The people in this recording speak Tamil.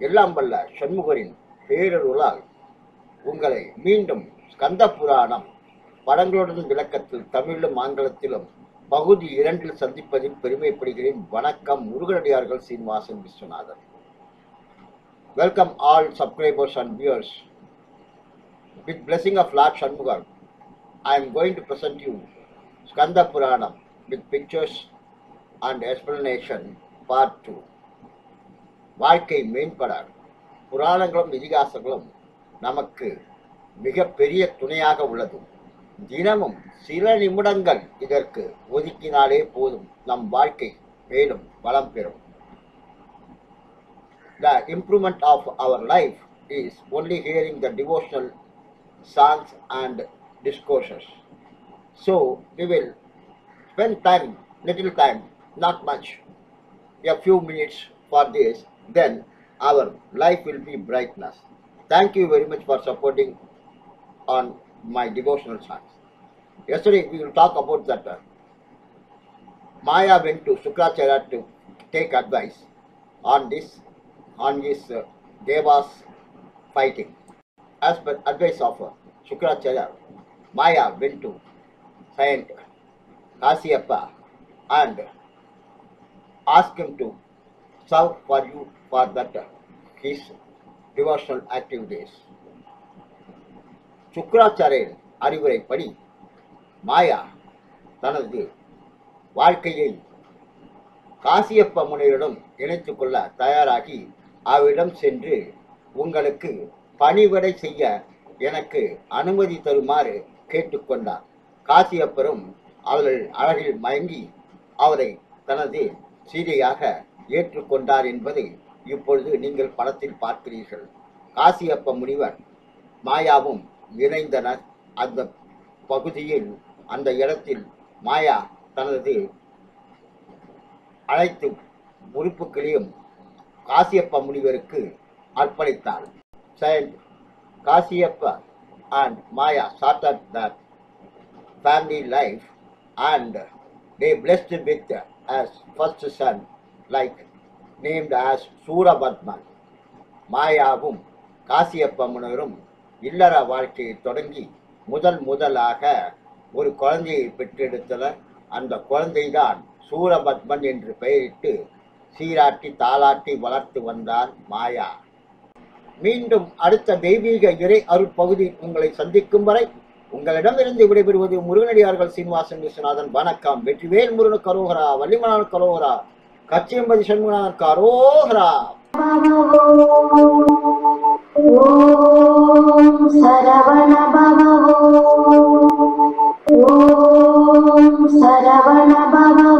எல்லாம் வல்ல சண்முகரின் பேரருளால் உங்களை மீண்டும் ஸ்கந்த புராணம் படங்களுடன் விளக்கத்தில் தமிழிலும் ஆங்கிலத்திலும் பகுதி இரண்டில் சந்திப்பதில் பெருமைப்படுகிறேன். வணக்கம் முருகனடியார்கள் Srinivasan Viswanathan welcome all subscribers and viewers with blessing of Lord Shanmugar, I am going to present you Skanda Puranam with pictures and explanation part 2. வாழ்க்கை மேம்பட புராணங்களும் இதிகாசங்களும் நமக்கு மிகப்பெரிய துணையாக உள்ளது. தினமும் சில நிமிடங்கள் இதற்கு ஒதுக்கினாலே போதும் நம் வாழ்க்கை மேலும் வளம் பெறும். The improvement of our life is only hearing the devotional songs and discourses. So we will spend time, little time, not much, a few minutes for this, then our life will be brightness. Thank you very much for supporting on my devotional songs. Yesterday we will talk about that. uh, Maya went to Sukracharya to take advice on this, on his uh, devas fighting. As per advice of uh, Sukracharya, Maya went to Saint Kasiyappa and asked him to serve for you for that uh, his devotional activities. Shukracharyar அறிவுரைப்படி Maya தனது வாழ்க்கையை காசியப்ப முனிவரிடம் இணைத்துக் கொள்ள தயாராகி அவரிடம் சென்று உங்களுக்கு பணிவிடை செய்ய எனக்கு அனுமதி தருமாறு கேட்டுக்கொண்டார். காசியப்பரும் அவர்கள் அழகில் மயங்கி அவரை தனது சீதையாக ஏற்றுக்கொண்டார் என்பதை இப்பொழுது நீங்கள் படத்தில் பார்க்கிறீர்கள். காசியப்ப முனிவர் மாயாவும் இணைந்தனர். அந்த பகுதியில் அந்த இடத்தில் மாயா தனது அனைத்து உறுப்புகளையும் காசியப்ப முனிவருக்கு அர்ப்பணித்தார் Saint Kasiyappa and Maya started that family life and they blessed with as first son like named as Surapadman மாயாவும் காசியப்ப முனிவரும் இல்லற வாழ்க்கையை தொடங்கி முதல் முதலாக ஒரு குழந்தையை பெற்றெடுத்தனர். அந்த குழந்தைதான் சூரபத்மன் என்று பெயரிட்டு சீராட்டி தாளாட்டி வளர்த்து வந்தார் மாயா. மீண்டும் அடுத்த தெய்வீக இறை அருட்பகுதி உங்களை சந்திக்கும் வரை உங்களிடமிருந்து விடைபெறுவது முருகனடியார்கள் சீனிவாசன் விஸ்வநாதன். வணக்கம். வெற்றிவேல் முருகன் கரோகரா வள்ளிமலான் கரோகரா கச்சியம்பதி சண்முகநாதன் கரோகரா. ஓம் சரவண பவ ஓம் சரவண பவ